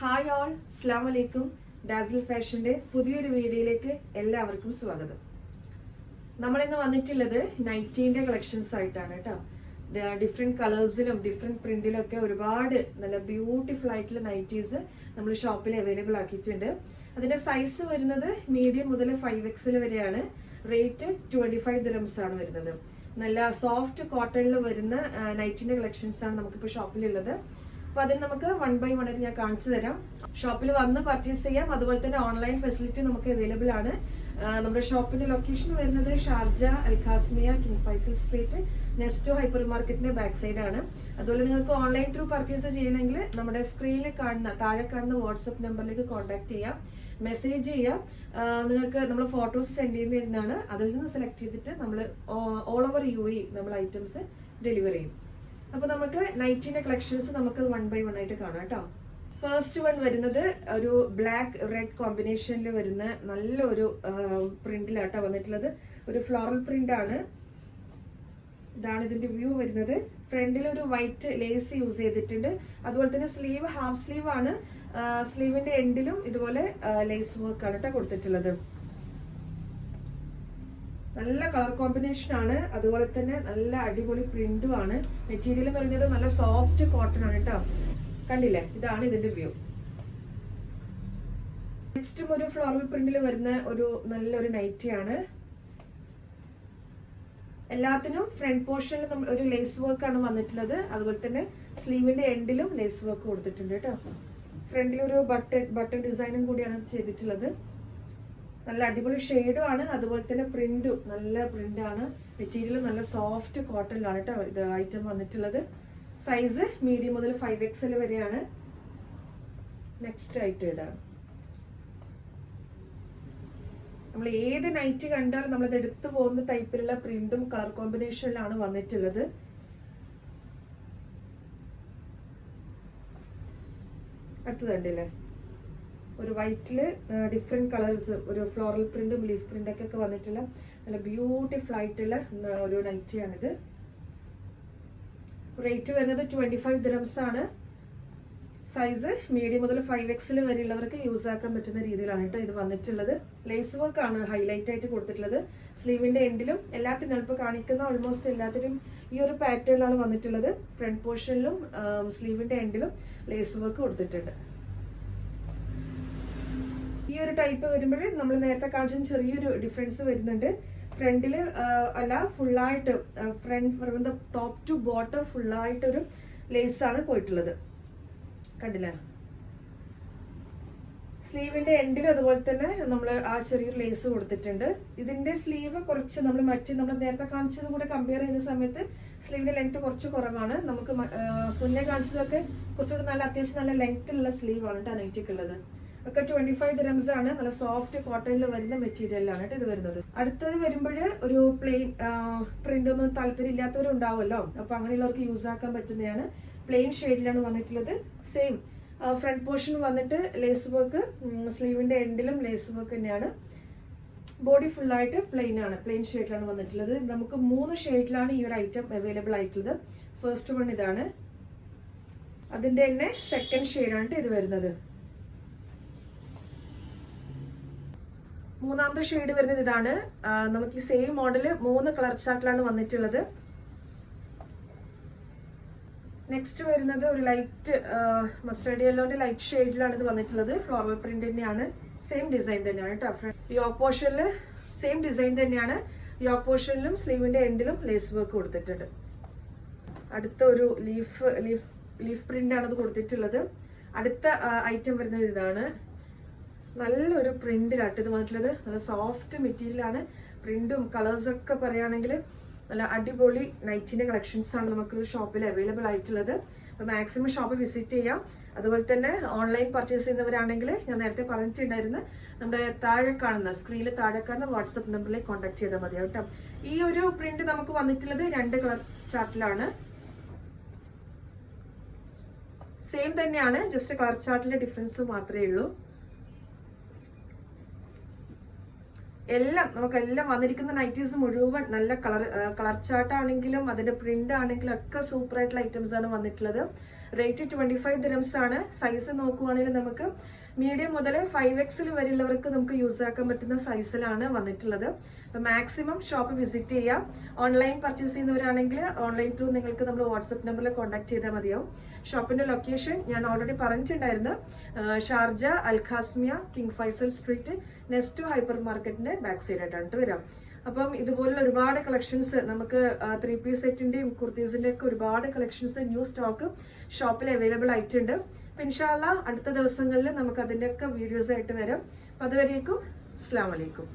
Hi all അസ്ലാം വലൈക്കും ഡാസിൽ ഫാഷന്റെ പുതിയൊരു വീഡിയോയിലേക്ക് എല്ലാവർക്കും സ്വാഗതം. നമ്മൾ ഇന്ന് വന്നിട്ടുള്ളത് നൈറ്റീന്റെ കളക്ഷൻസ് ആയിട്ടാണ് കേട്ടോ. ഡിഫറെന്റ് കളേഴ്സിലും ഡിഫറെന്റ് പ്രിന്റിലും ഒക്കെ ഒരുപാട് നല്ല ബ്യൂട്ടിഫുൾ ആയിട്ടുള്ള നൈറ്റീസ് നമ്മൾ ഷോപ്പിൽ അവൈലബിൾ ആക്കിയിട്ടുണ്ട്. അതിന്റെ സൈസ് വരുന്നത് മീഡിയം മുതൽ ഫൈവ് എക്സിൽ വരെയാണ്. റേറ്റ് ട്വന്റി ഫൈവ് ദിറംസ് ആണ് വരുന്നത്. നല്ല സോഫ്റ്റ് കോട്ടണിൽ വരുന്ന നൈറ്റിന്റെ കളക്ഷൻസ് ആണ് നമുക്കിപ്പോൾ ഷോപ്പിലുള്ളത് അപ്പൊ അതിന് നമുക്ക് വൺ ബൈ വൺ ആയിട്ട് ഞാൻ കാണിച്ചു തരാം. ഷോപ്പിൽ വന്ന് പർച്ചേസ് ചെയ്യാം. അതുപോലെ തന്നെ ഓൺലൈൻ ഫെസിലിറ്റി നമുക്ക് അവൈലബിൾ ആണ്. നമ്മുടെ ഷോപ്പിന്റെ ലൊക്കേഷൻ വരുന്നത് Sharjah Al Qasimia King Faisal Street Nest Hyper മാർക്കറ്റിന്റെ ബാക്ക് സൈഡ് ആണ്. അതുപോലെ നിങ്ങൾക്ക് ഓൺലൈൻ ത്രൂ പർച്ചേസ് ചെയ്യണമെങ്കിൽ നമ്മുടെ സ്ക്രീനിൽ കാണുന്ന താഴെ കാണുന്ന വാട്സപ്പ് നമ്പറിലേക്ക് കോൺടാക്ട് ചെയ്യാം. മെസ്സേജ് ചെയ്യാം. നിങ്ങൾക്ക് നമ്മൾ ഫോട്ടോസ് സെൻഡ് ചെയ്യുന്നതാണ് അതിൽ നിന്ന് സെലക്ട് ചെയ്തിട്ട് നമ്മൾ ഓൾ ഓവർ യു നമ്മൾ ഐറ്റംസ് ഡെലിവർ ചെയ്യും. അപ്പൊ നമുക്ക് നൈറ്റിന്റെ കളക്ഷൻസ് നമുക്ക് വൺ ബൈ വൺ ആയിട്ട് കാണാം കേട്ടോ. ഫസ്റ്റ് വൺ വരുന്നത് ഒരു ബ്ലാക്ക് റെഡ് കോമ്പിനേഷനിൽ വരുന്ന നല്ലൊരു പ്രിന്റിലാട്ടോ വന്നിട്ടുള്ളത്. ഒരു ഫ്ലോറൽ പ്രിന്റ് ആണ്. ഇതാണ് ഇതിന്റെ വ്യൂ വരുന്നത്. ഫ്രണ്ടിൽ ഒരു വൈറ്റ് ലേസ് യൂസ് ചെയ്തിട്ടുണ്ട്. അതുപോലെ തന്നെ സ്ലീവ് ഹാഫ് സ്ലീവ് ആണ്. സ്ലീവിന്റെ എൻഡിലും ഇതുപോലെ ലേസ് വർക്ക് ആണ് കേട്ടോ കൊടുത്തിട്ടുള്ളത്. നല്ല കളർ കോമ്പിനേഷൻ ആണ്. അതുപോലെ തന്നെ നല്ല അടിപൊളി പ്രിന്റും ആണ്. മെറ്റീരിയൽ എന്ന് പറയുന്നത് നല്ല സോഫ്റ്റ് കോട്ടൺ ആണ് കേട്ടോ കണ്ടില്ലേ? ഇതാണ് ഇതിന്റെ വ്യൂ. നെക്സ്റ്റും ഒരു ഫ്ലോറൽ പ്രിന്റിൽ വരുന്ന ഒരു നല്ലൊരു നൈറ്റി ആണ്. എല്ലാത്തിനും ഫ്രണ്ട് പോർഷനിൽ നമ്മൾ ഒരു ലേസ് വർക്ക് ആണ് വന്നിട്ടുള്ളത്. അതുപോലെ തന്നെ സ്ലീവിന്റെ എൻഡിലും ലേസ് വർക്ക് കൊടുത്തിട്ടുണ്ട് കേട്ടോ ഫ്രണ്ടിൽ ഒരു ബട്ടൺ ബട്ടൺ ഡിസൈനും കൂടിയാണ് ചെയ്തിട്ടുള്ളത്. നല്ല അടിപൊളി ഷെയ്ഡും ആണ്. അതുപോലെ തന്നെ പ്രിന്റും നല്ല പ്രിന്റ് ആണ്. മെറ്റീരിയൽ നല്ല സോഫ്റ്റ് കോട്ടണിലാണ് കേട്ടോ ഇത് ഐറ്റം വന്നിട്ടുള്ളത്. സൈസ് മീഡിയം മുതൽ ഫൈവ് എക്സൽ വരെയാണ്. നെക്സ്റ്റ് ഐറ്റം ഇതാണ് നമ്മൾ ഏത് നൈറ്റ് കണ്ടാലും നമ്മളത് എടുത്തു പോകുന്ന ടൈപ്പിലുള്ള പ്രിന്റും കളർ കോമ്പിനേഷനിലാണ് വന്നിട്ടുള്ളത്. അടുത്തത് ഒരു വൈറ്റിൽ ഡിഫറെന്റ് കളേഴ്സ് ഒരു ഫ്ലോറൽ പ്രിന്റും ലീഫ് പ്രിന്റൊക്കെ ഒക്കെ വന്നിട്ടുള്ള നല്ല ബ്യൂട്ടിഫുൾ ആയിട്ടുള്ള ഒരു നൈറ്റിയാണിത് റേറ്റ് വരുന്നത് ട്വന്റി ഫൈവ് ദിറംസ് ആണ്. സൈസ് മീഡിയം മുതൽ ഫൈവ് എക്സിൽ വരെയുള്ളവർക്ക് യൂസ് ആക്കാൻ പറ്റുന്ന രീതിയിലാണ് കേട്ടോ ഇത് വന്നിട്ടുള്ളത്. ലേസ് വർക്ക് ആണ് ഹൈലൈറ്റ് ആയിട്ട് കൊടുത്തിട്ടുള്ളത്. സ്ലീവിന്റെ എൻഡിലും എല്ലാത്തിനും ഇപ്പോൾ കാണിക്കുന്ന ഓൾമോസ്റ്റ് എല്ലാത്തിനും ഈ ഒരു പാറ്റേണിലാണ് വന്നിട്ടുള്ളത്. ഫ്രണ്ട് പോർഷനിലും സ്ലീവിന്റെ എൻഡിലും ലേസ് വർക്ക് കൊടുത്തിട്ടുണ്ട്. ഒരു ടൈപ്പ് വരുമ്പോൾ നമ്മൾ നേരത്തെ കാണിച്ച ചെറിയൊരു ഡിഫറൻസ് വരുന്നുണ്ട്. ഫ്രണ്ടിൽ അല്ല ഫുള്ളായിട്ട് front from the top to bottom ഫുള്ളായിട്ടൊരു lace ആണ് പോയിട്ടുള്ളത്. കണ്ടില്ലേ? സ്ലീവിന്റെ എൻഡിൽ അതുപോലെ തന്നെ നമ്മൾ ആ ചെറിയൊരു ലേസ് കൊടുത്തിട്ടുണ്ട്. ഇതിന്റെ സ്ലീവ് കുറച്ച് നമ്മൾ മറ്റ് നമ്മൾ നേരത്തെ കാണിച്ചതും കൂടെ കമ്പയർ ചെയ്യുന്ന സമയത്ത് സ്ലീവിന്റെ ലെങ്ത് കുറച്ച് കുറവാണ്. നമുക്ക് മുന്നേ കാണിച്ചതൊക്കെ കുറച്ചുകൂടി നല്ല അത്യാവശ്യം നല്ല ലെങ്ത്തിലുള്ള സ്ലീവാണ് കേട്ടോ നൈറ്റിക്ക് ഉള്ളത്. ഒക്കെ ട്വന്റി ഫൈവ് ദിറംസ് ആണ്. നല്ല സോഫ്റ്റ് കോട്ടണിൽ വരുന്ന മെറ്റീരിയലാണ് കേട്ടോ ഇത് വരുന്നത്. അടുത്തത് വരുമ്പോൾ ഒരു പ്ലെയിൻ പ്രിന്റ് ഒന്നും താല്പര്യം ഇല്ലാത്തവരും ഉണ്ടാവുമല്ലോ അപ്പൊ അങ്ങനെയുള്ളവർക്ക് യൂസ് ആക്കാൻ പറ്റുന്നതാണ്. പ്ലെയിൻ ഷെയ്ഡിലാണ് വന്നിട്ടുള്ളത്. സെയിം ഫ്രണ്ട് പോർഷൻ വന്നിട്ട് ലേസ് വർക്ക് സ്ലീവിന്റെ എൻഡിലും ലേസ് വർക്ക് തന്നെയാണ്. ബോഡി ഫുള്ളായിട്ട് പ്ലെയിൻ ആണ്. പ്ലെയിൻ ഷെയ്ഡിലാണ് വന്നിട്ടുള്ളത്. നമുക്ക് മൂന്ന് ഷെയ്ഡിലാണ് ഈ ഒരു ഐറ്റം അവൈലബിൾ ആയിട്ടുള്ളത്. ഫസ്റ്റ് വൺ ഇതാണ്. അതിന്റെ തന്നെ സെക്കൻഡ് ഷെയ്ഡാണ് ഇത് വരുന്നത്. മൂന്നാമത്തെ ഷെയ്ഡ് വരുന്നത് ഇതാണ്. നമുക്ക് ഈ സെയിം മോഡൽ മൂന്ന് കളർ ചാർട്ടിലാണ് വന്നിട്ടുള്ളത്. നെക്സ്റ്റ് വരുന്നത് ഒരു ലൈറ്റ് മസ്റ്റേഡ് യെല്ലോന്റെ ലൈറ്റ് ഷെയ്ഡിലാണ് ഇത് വന്നിട്ടുള്ളത്. ഫ്ലോറൽ പ്രിന്റ് തന്നെയാണ്. സെയിം ഡിസൈൻ തന്നെയാണ് കേട്ടോ യോക്ക് പോർഷനിൽ സെയിം ഡിസൈൻ തന്നെയാണ്. യോക്ക് പോർഷനിലും സ്ലീവിന്റെ എൻഡിലും ലേസ് വർക്ക് കൊടുത്തിട്ടുണ്ട്. അടുത്ത ഒരു ലീഫ് ലീഫ് ലീഫ് പ്രിന്റ് ആണ് ഇത് കൊടുത്തിട്ടുള്ളത്. അടുത്ത ഐറ്റം വരുന്നത് ഇതാണ്. നല്ലൊരു പ്രിന്റിലാട്ട് ഇത് വന്നിട്ടുള്ളത്. നല്ല സോഫ്റ്റ് മെറ്റീരിയലാണ്. പ്രിന്റും കളേഴ്സൊക്കെ പറയുകയാണെങ്കിൽ നല്ല അടിപൊളി നൈറ്റിന്റെ കളക്ഷൻസ് ആണ് നമുക്ക് ഷോപ്പിൽ അവൈലബിൾ ആയിട്ടുള്ളത്. അപ്പോൾ മാക്സിമം ഷോപ്പ് വിസിറ്റ് ചെയ്യാം. അതുപോലെ തന്നെ ഓൺലൈൻ പർച്ചേസ് ചെയ്യുന്നവരാണെങ്കിൽ ഞാൻ നേരത്തെ പറഞ്ഞിട്ടുണ്ടായിരുന്നു നമ്മുടെ താഴെ കാണുന്ന സ്ക്രീനിൽ താഴെ കാണുന്ന വാട്സപ്പ് നമ്പറിലേക്ക് കോൺടാക്ട് ചെയ്താൽ മതി കേട്ടോ. ഈ ഒരു പ്രിന്റ് നമുക്ക് വന്നിട്ടുള്ളത് രണ്ട് കളർ ചാർട്ടിലാണ് സെയിം തന്നെയാണ് ജസ്റ്റ് കളർ ചാർട്ടിലെ ഡിഫറൻസ് മാത്രമേ ഉള്ളൂ. എല്ലാം നമുക്ക് എല്ലാം വന്നിരിക്കുന്ന നൈറ്റീസ് മുഴുവൻ നല്ല കളർ കളർ ചാർട്ട് ആണെങ്കിലും അതിന്റെ പ്രിന്റ് ആണെങ്കിലും ഒക്കെ സൂപ്പർ ആയിട്ടുള്ള ഐറ്റംസ് ആണ് വന്നിട്ടുള്ളത്. റേറ്റ് ട്വന്റി ഫൈവ് ദിനംസ് ആണ്. സൈസ് നോക്കുവാണെങ്കിൽ നമുക്ക് മീഡിയം മുതൽ ഫൈവ് എക്സിൽ വരെയുള്ളവർക്ക് നമുക്ക് യൂസ് ആക്കാൻ പറ്റുന്ന സൈസിലാണ് വന്നിട്ടുള്ളത്. അപ്പൊ മാക്സിമം ഷോപ്പ് വിസിറ്റ് ചെയ്യാം. ഓൺലൈൻ പർച്ചേസ് ചെയ്യുന്നവരാണെങ്കിൽ ഓൺലൈൻ ത്രൂ നിങ്ങൾക്ക് നമ്മൾ വാട്സപ്പ് നമ്പറിൽ കോൺടാക്ട് ചെയ്താൽ മതിയാവും. ഷോപ്പിന്റെ ലൊക്കേഷൻ ഞാൻ ഓൾറെഡി പറഞ്ഞിട്ടുണ്ടായിരുന്നു. Sharjah Al Qasimia King Faisal Street Nest Hyper മാർക്കറ്റിന്റെ ബാക്ക് സൈഡ് ആയിട്ടാണ് വരാം അപ്പം ഇതുപോലുള്ള ഒരുപാട് കളക്ഷൻസ് നമുക്ക് ത്രീ പീസ് സെറ്റിന്റെയും കുർത്തീസിന്റെ ഒക്കെ ഒരുപാട് കളക്ഷൻസ് ന്യൂ സ്റ്റോക്ക് ഷോപ്പിൽ അവൈലബിൾ ആയിട്ടുണ്ട്. പിൻഷാല അടുത്ത ദിവസങ്ങളിൽ നമുക്ക് അതിന്റെ ഒക്കെ വീഡിയോസ് ആയിട്ട് വരാം. അപ്പൊ അതുവരേക്കും അസ്സാം വലൈക്കും